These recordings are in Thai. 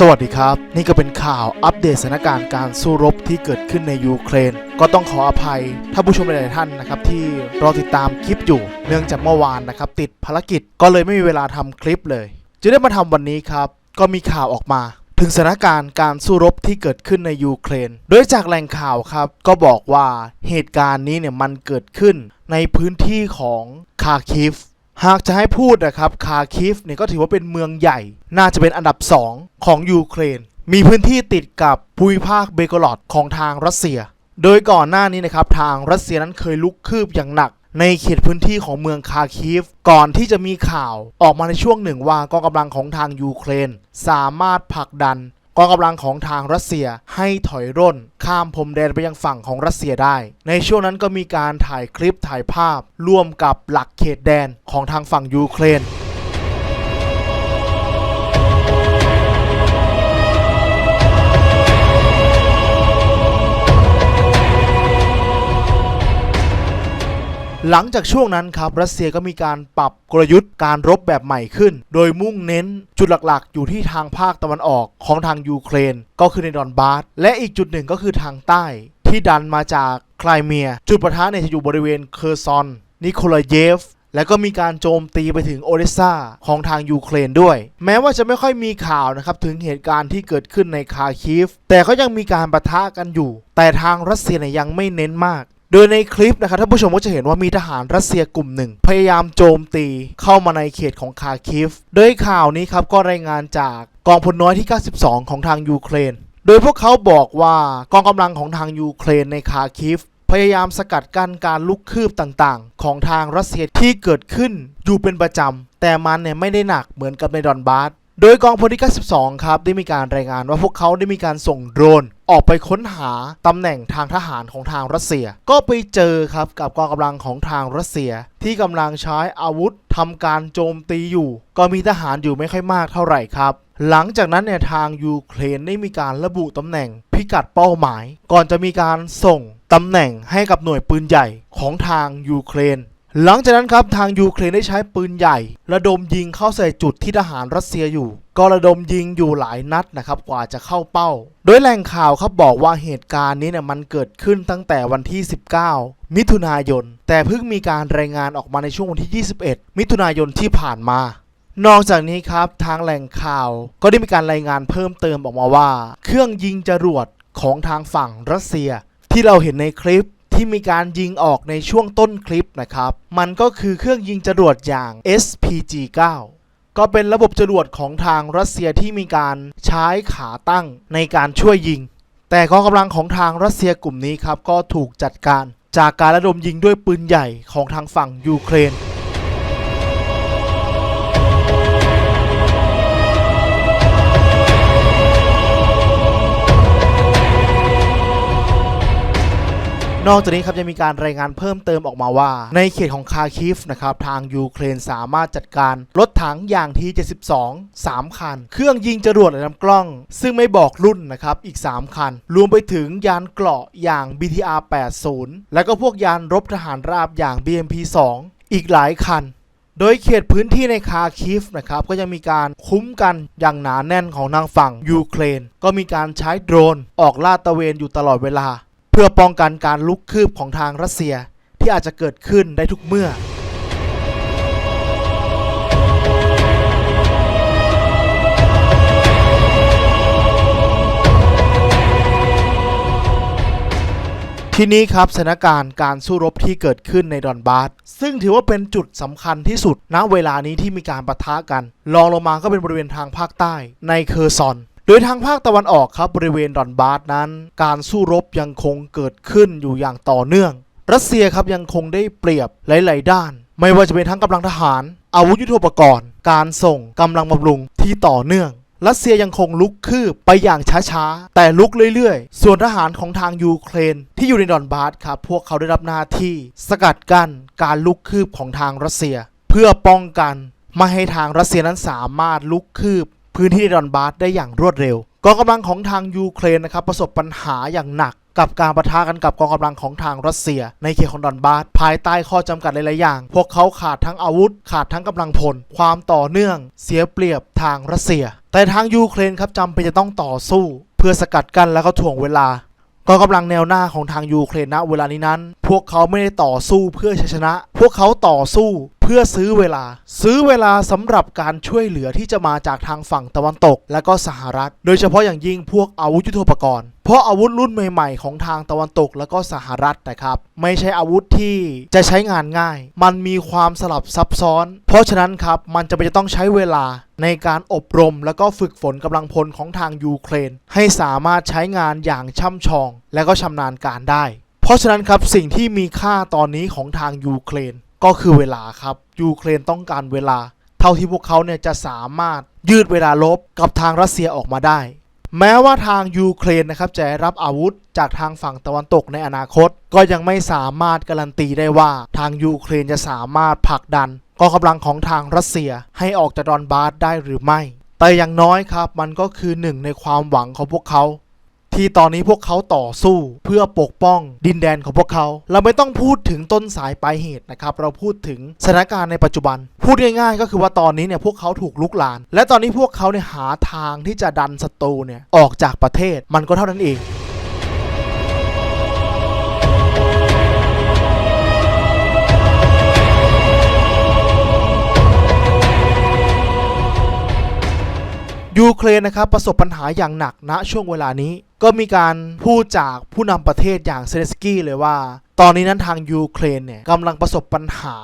สวัสดีครับ นี่ก็เป็นข่าวอัปเดตสถานการณ์การสู้รบที่เกิดขึ้นในยูเครน ก็ต้องขออภัยท่านผู้ชมหลายๆท่านนะครับที่รอติดตามคลิปอยู่ เนื่องจากเมื่อวานนะครับติดภารกิจก็เลยไม่มีเวลาทำคลิปเลยจะได้มาทำวันนี้ครับ ก็มีข่าวออกมา ถึงสถานการณ์การสู้รบที่เกิดขึ้นในยูเครน โดยจากแหล่งข่าวครับก็บอกว่าเหตุการณ์นี้เนี่ยมันเกิดขึ้นในพื้นที่ของคาคิฟ หากจะให้พูดนะครับคาคิฟเนี่ยก็ถือว่าเป็นเมืองใหญ่ น่าจะเป็นอันดับ 2 ของยูเครน มีพื้นที่ติดกับภูมิภาคเบโกรอดของทางรัสเซีย โดยก่อนหน้านี้นะครับทางรัสเซียนั้นเคยลุกคืบอย่างหนัก ในเขตพื้นที่ของเมืองคาคิฟ ก่อนที่จะมีข่าวออกมาในช่วงหนึ่งว่ากองกำลังของทางยูเครน สามารถผลักดัน กองกำลังของทางรัสเซียให้ถอยร่น ข้ามพรมแดนไปยังฝั่งของรัสเซียได้ ในช่วงนั้นก็มีการถ่ายคลิปถ่ายภาพ ร่วมกับหลักเขตแดนของทางฝั่งยูเครน หลังจากช่วงนั้นครับรัสเซียก็มีการปรับกลยุทธ์การรบแบบใหม่ขึ้น โดยมุ่งเน้นจุดหลักๆ อยู่ที่ทางภาคตะวันออกของทางยูเครน ก็คือในดอนบาสและอีกจุดหนึ่งก็คือทางใต้ ที่ดันมาจากไครเมีย จุดประทะเนี่ยจะอยู่บริเวณเคอร์ซอน นิโคลเยฟและก็มีการโจมตีไปถึงโอเดสซาของทางยูเครนด้วย แม้ว่าจะไม่ค่อยมีข่าวนะครับถึงเหตุการณ์ที่เกิดขึ้นในคาคิฟ แต่ก็ยังมีการประทะกันอยู่ แต่ทางรัสเซียเนี่ยยังไม่เน้นมาก โดยในคลิปนะครับท่านผู้ชมก็จะเห็นว่ามีทหารรัสเซียกลุ่มหนึ่ง พยายามโจมตีเข้ามาในเขตของคาคิฟ โดยข่าวนี้ครับก็รายงานจากกองพลน้อยที่ 92 ของทางยูเครน โดยพวกเขาบอกว่ากองกำลังของทางยูเครนในคาคิฟ พยายามสกัดกั้นการลุกคืบต่างๆ ของทางรัสเซียที่เกิดขึ้นอยู่เป็นประจำแต่มันเนี่ยไม่ได้หนักเหมือนกับในดอนบาส โดยกองพลที่92ครับได้มีการรายงานว่าพวกเขาได้มีการส่งโดรนออกไปค้นหาตำแหน่งทางทหารของทางรัสเซีย ก็ไปเจอครับกับกองกำลังของทางรัสเซีย ที่กำลังใช้อาวุธทำการโจมตีอยู่ ก็มีทหารอยู่ไม่ค่อยมากเท่าไหร่ครับ หลังจากนั้นเนี่ยทางยูเครนได้มีการระบุตำแหน่งพิกัดเป้าหมาย ก่อนจะมีการส่งตำแหน่งให้กับหน่วยปืนใหญ่ของทางยูเครน หลังจากนั้นครับทางยูเครนได้ใช้ปืนใหญ่ ระดมยิงเข้าใส่จุดที่ทหารรัสเซียอยู่ ก็ระดมยิงอยู่หลายนัดนะครับกว่าจะเข้าเป้า โดยแหล่งข่าวครับบอกว่าเหตุการณ์นี้เนี่ยมันเกิดขึ้นตั้งแต่วันที่ 19 มิถุนายน แต่เพิ่งมีการรายงานออกมาในช่วงวันที่ 21 มิถุนายนที่ผ่านมานอกจากนี้ครับทางแหล่งข่าวก็ได้มีการรายงานเพิ่มเติมออกมาว่า เครื่องยิงจรวดของทางฝั่งรัสเซีย ที่เราเห็นในคลิป ที่มีการยิงออกในช่วงต้นคลิปนะครับ มันก็คือเครื่องยิงจรวดอย่าง SPG-9 ก็เป็นระบบจรวดของทางรัสเซียที่มีการใช้ขาตั้งในการช่วยยิง แต่กองกำลังของทางรัสเซียกลุ่มนี้ครับก็ถูกจัดการจากการระดมยิงด้วยปืนใหญ่ของทางฝั่งยูเครน นอกจากนี้ครับยังมีการรายงานเพิ่มเติมออกมาว่า ในเขตของคาคิฟนะครับทางยูเครนสามารถจัดการรถถังอย่างที72 3 คัน เครื่องยิงจรวดและลำกล้อง ซึ่งไม่บอกรุ่นนะครับอีก 3 คัน รวมไปถึงยานเกราะอย่าง BTR 80 และก็พวกยานรบทหารราบอย่าง BMP 2 อีกหลายคันโดยเขตพื้นที่ในคาคิฟนะครับก็ยังมีการคุ้มกันอย่างหนาแน่นของทางฝั่งยูเครน ก็มีการใช้โดรนออกลาดตระเวนอยู่ตลอดเวลา พื่อป้องกันการลุกคืบของทางรัสเซียที่อาจจะเกิดขึ้นได้ทุกเมื่อ ทีนี้ครับสถานการณ์การสู้รบที่เกิดขึ้นในดอนบาสซึ่งถือว่าเป็นจุดสำคัญที่สุดณเวลานี้ที่มีการปะทะกันรองลงมาก็เป็นบริเวณทางภาคใต้ในเคอร์ซอน โดยทางภาคตะวันออกครับบริเวณดอนบาสนั้น การสู้รบยังคงเกิดขึ้นอยู่อย่างต่อเนื่อง รัสเซียครับยังคงได้เปรียบหลาย ๆ ด้าน ไม่ว่าจะเป็นทั้งกำลังทหาร อาวุธยุทโธปกรณ์ การส่งกำลังบำรุงที่ต่อเนื่อง รัสเซียยังคงลุกคืบไปอย่างช้า ๆ แต่ลุกเรื่อย ๆ ส่วนทหารของทางยูเครน ที่อยู่ในดอนบาสครับพวกเขาได้รับหน้าที่ สกัดกั้นการลุกคืบของทางรัสเซีย เพื่อป้องกันไม่ให้ทางรัสเซียนั้นสามารถลุกคืบ พื้นที่ในดอนบาสได้อย่างรวดเร็วกองกำลังของทางยูเครนนะครับประสบปัญหาอย่างหนักกับการประทะกันกับกองกำลังของทางรัสเซีย ในเขตของดอนบาสภายใต้ข้อจำกัดหลาย ๆ อย่าง พวกเขาขาดทั้งอาวุธ ขาดทั้งกำลังพล ความต่อเนื่อง เสียเปรียบทางรัสเซีย แต่ทางยูเครนครับจำเป็นจะต้องต่อสู้ เพื่อสกัดกั้นแล้วก็ถ่วงเวลากองกำลังแนวหน้าของทางยูเครนณเวลานี้นั้น พวกเขาไม่ได้ต่อสู้เพื่อชัยชนะ พวกเขาต่อสู้ เพื่อซื้อเวลา ซื้อเวลาสำหรับการช่วยเหลือที่จะมาจากทางฝั่งตะวันตก และก็สหรัฐ โดยเฉพาะอย่างยิ่งพวกอาวุธยุทโธปกรณ์เพราะอาวุธรุ่นใหม่ๆ ของทางตะวันตกและก็สหรัฐนะครับไม่ใช่อาวุธที่จะใช้งานง่าย มันมีความสลับซับซ้อน เพราะฉะนั้นครับมันจะเป็นจะต้องใช้เวลาในการอบรมและก็ฝึกฝนกำลังพลของทางยูเครน ให้สามารถใช้งานอย่างช่ำชอง และก็ชำนาญการได้ เพราะฉะนั้นครับสิ่งที่มีค่าตอนนี้ของทางยูเครน ก็คือเวลาครับยูเครนต้องการเวลา เท่าที่พวกเขาเนี่ยจะสามารถยืดเวลาลบกับทางรัสเซียออกมาได้ แม้ว่าทางยูเครนนะครับจะรับอาวุธจากทางฝั่งตะวันตกในอนาคต ก็ยังไม่สามารถการันตีได้ว่า ทางยูเครนจะสามารถผลักดันกองกำลังของทางรัสเซียให้ออกจากดอนบาสได้หรือไม่ แต่อย่างน้อยครับมันก็คือหนึ่งในความหวังของพวกเขา ที่ตอนนี้พวกเขาต่อสู้เพื่อปกป้องดินแดนของพวกเขา เราไม่ต้องพูดถึงต้นสายปลายเหตุนะครับ เราพูดถึงสถานการณ์ในปัจจุบัน พูดง่ายๆ ก็คือว่าตอนนี้เนี่ยพวกเขาถูกลุกลาน และตอนนี้พวกเขาเนี่ยหาทางที่จะดันศัตรูเนี่ยออกจากประเทศมันก็เท่านั้นเองยูเครนนะครับประสบปัญหาอย่างหนักณช่วงเวลานี้ ก็มีการพูดจากผู้นำประเทศอย่างเซเลสกี้เลยว่า ตอนนี้นั้นทางยูเครนเนี่ยกำลังประสบปัญหา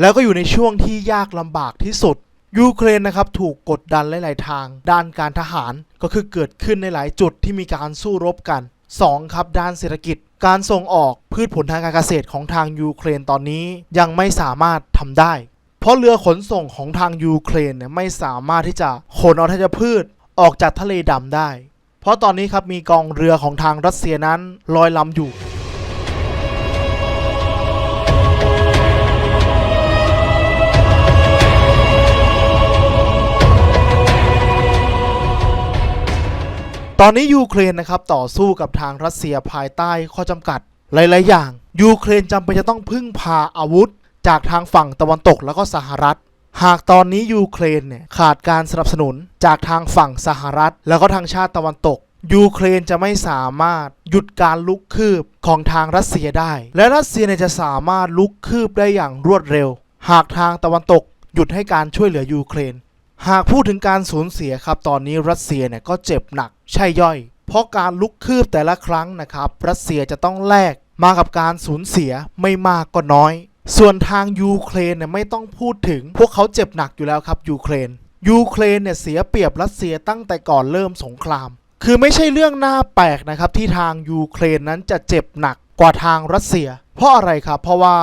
แล้วก็อยู่ในช่วงที่ยากลำบากที่สุดยูเครนนะครับถูกกดดันหลาย ๆ ทาง ด้านการทหารก็คือเกิดขึ้นในหลายจุดที่มีการสู้รบกัน 2. ครับด้านเศรษฐกิจ การส่งออกพืชผลทางการเกษตรของทางยูเครนตอนนี้ยังไม่สามารถทำได้ เพราะเรือขนส่งของทางยูเครนเนี่ยไม่สามารถที่จะขนเอาธัญพืชออกจากทะเลดำได้ เพราะตอนนี้ครับมีกองเรือของทางรัสเซียนั้นลอยลำอยู่ ตอนนี้ยูเครนนะครับต่อสู้กับทางรัสเซียภายใต้ข้อจำกัดหลาย ๆ อย่าง ยูเครนจำเป็นจะต้องพึ่งพาอาวุธ จากทางฝั่งตะวันตกแล้วก็สหรัฐ หากตอนนี้ยูเครนเนี่ยขาดการสนับสนุนจากทางฝั่งสหรัฐ แล้วก็ทางชาติตะวันตก ยูเครนจะไม่สามารถหยุดการลุกคืบของทางรัสเซียได้ และรัสเซียเนี่ยจะสามารถลุกคืบได้อย่างรวดเร็ว หากทางตะวันตกหยุดให้การช่วยเหลือยูเครน หากพูดถึงการสูญเสียครับ ตอนนี้รัสเซียเนี่ยก็เจ็บหนักใช่ย่อย เพราะการลุกคืบแต่ละครั้งนะครับ รัสเซียจะต้องแลกมากับการสูญเสียไม่มากก็น้อย ส่วนทางยูเครนเนี่ยไม่ต้องพูดถึง พวกเขาเจ็บหนักอยู่แล้วครับยูเครน ยูเครนเนี่ยเสียเปรียบรัสเซียตั้งแต่ก่อนเริ่มสงคราม คือไม่ใช่เรื่องน่าแปลกนะครับที่ทางยูเครนนั้นจะเจ็บหนักกว่าทางรัสเซีย เพราะอะไรครับ เพราะว่า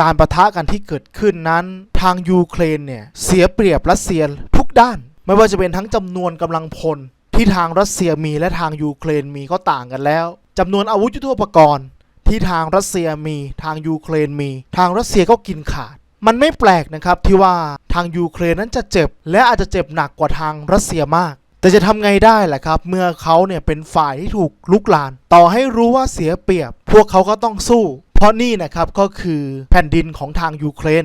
การประทะกันที่เกิดขึ้นนั้น ทางยูเครนเนี่ยเสียเปรียบรัสเซียทุกด้าน ไม่ว่าจะเป็นทั้งจำนวนกำลังพล ที่ทางรัสเซียมีและทางยูเครนมีก็ต่างกันแล้วจำนวนอาวุธยุทโธปกรณ์ ที่ทางรัสเซียมีทางยูเครนมี ทางรัสเซียก็กินขาด มันไม่แปลกนะครับที่ว่าทางยูเครนนั้นจะเจ็บ และอาจจะเจ็บหนักกว่าทางรัสเซียมากแต่จะทำไงได้ล่ะครับ เมื่อเขาเนี่ยเป็นฝ่ายที่ถูกลุกลาน ต่อให้รู้ว่าเสียเปรียบ พวกเขาก็ต้องสู้ เพราะนี่นะครับก็คือแผ่นดินของทางยูเครน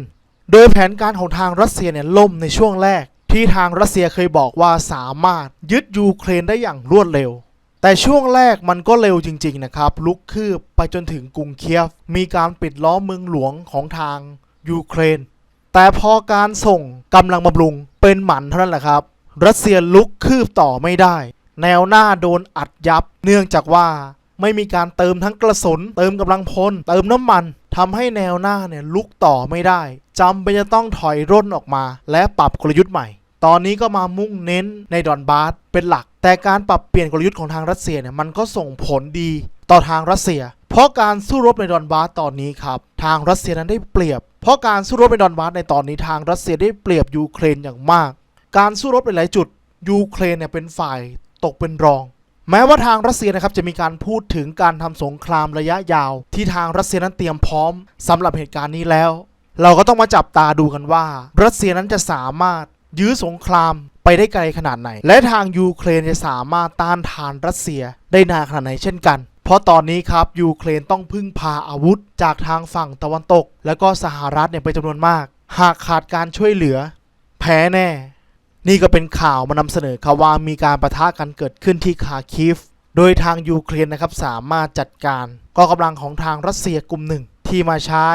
โดยแผนการของทางรัสเซียเนี่ยล่มในช่วงแรก ที่ทางรัสเซียเคยบอกว่าสามารถยึดยูเครนได้อย่างรวดเร็ว แต่ช่วงแรกมันก็เร็วจริง ๆ นะครับ ลุกคืบไปจนถึงกรุงเคียฟ มีการปิดล้อมเมืองหลวงของทางยูเครน แต่พอการส่งกำลังบำรุงเป็นหมันเท่านั้นแหละครับ รัสเซียลุกคืบต่อไม่ได้ แนวหน้าโดนอัดยับ เนื่องจากว่าไม่มีการเติมทั้งกระสุน เติมกำลังพล เติมน้ำมันทำให้แนวหน้าเนี่ยลุกต่อไม่ได้จำเป็นจะต้องถอยร่นออกมา และปรับกลยุทธ์ใหม่ ตอนนี้ก็มามุ่งเน้นในดอนบาสเป็นหลัก แต่การปรับเปลี่ยนกลยุทธ์ของทางรัสเซียเนี่ยมันก็ส่งผลดีต่อทางรัสเซีย เพราะการสู้รบในดอนบาสตอนนี้ครับทางรัสเซียนั้นได้เปรียบ เพราะการสู้รบในดอนบาสในตอนนี้ทางรัสเซียได้เปรียบยูเครนอย่างมาก การสู้รบในหลายจุดยูเครนเนี่ยเป็นฝ่ายตกเป็นรอง แม้ว่าทางรัสเซียนะครับจะมีการพูดถึงการทำสงครามระยะยาว ที่ทางรัสเซียนั้นเตรียมพร้อมสำหรับเหตุการณ์นี้แล้ว เราก็ต้องมาจับตาดูกันว่า รัสเซียนั้นจะสามารถยื้อสงคราม ไปได้ไกลขนาดไหน และทางยูเครนจะสามารถต้านทานรัสเซียได้นานขนาดไหนเช่นกัน เพราะตอนนี้ครับยูเครนต้องพึ่งพาอาวุธจากทางฝั่งตะวันตก แล้วก็สหรัฐเนี่ยเป็นจำนวนมาก หากขาดการช่วยเหลือ แพ้แน่ นี่ก็เป็นข่าวมานำเสนอครับว่ามีการประทะกันเกิดขึ้นที่คาคิฟ โดยทางยูเครนนะครับสามารถจัดการกองกำลังของทางรัสเซียกลุ่มหนึ่งที่มาใช้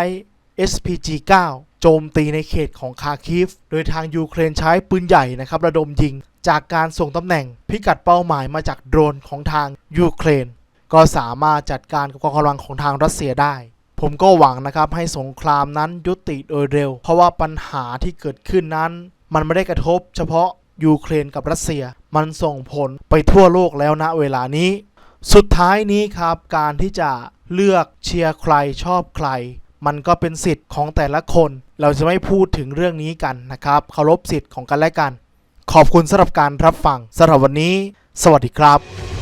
SPG-9 โจมตีในเขตของคาคิฟ โดยทางยูเครนใช้ปืนใหญ่นะครับระดมยิง จากการส่งตำแหน่งพิกัดเป้าหมายมาจากโดรนของทางยูเครน ก็สามารถจัดการกับกองกำลังของทางรัสเซียได้ ผมก็หวังนะครับให้สงครามนั้นยุติโดยเร็ว เพราะว่าปัญหาที่เกิดขึ้นนั้น มันไม่ได้กระทบ เฉพาะยูเครนกับรัสเซีย มันส่งผลไปทั่วโลกแล้วณเวลานี้ สุดท้ายนี้ครับการที่จะเลือกเชียร์ใครชอบใคร มันก็เป็นสิทธิ์ของแต่ละคน เราจะไม่พูดถึงเรื่องนี้กันนะครับเคารพสิทธิ์ของกันและกัน ขอบคุณสำหรับการรับฟังสำหรับวันนี้ สวัสดีครับ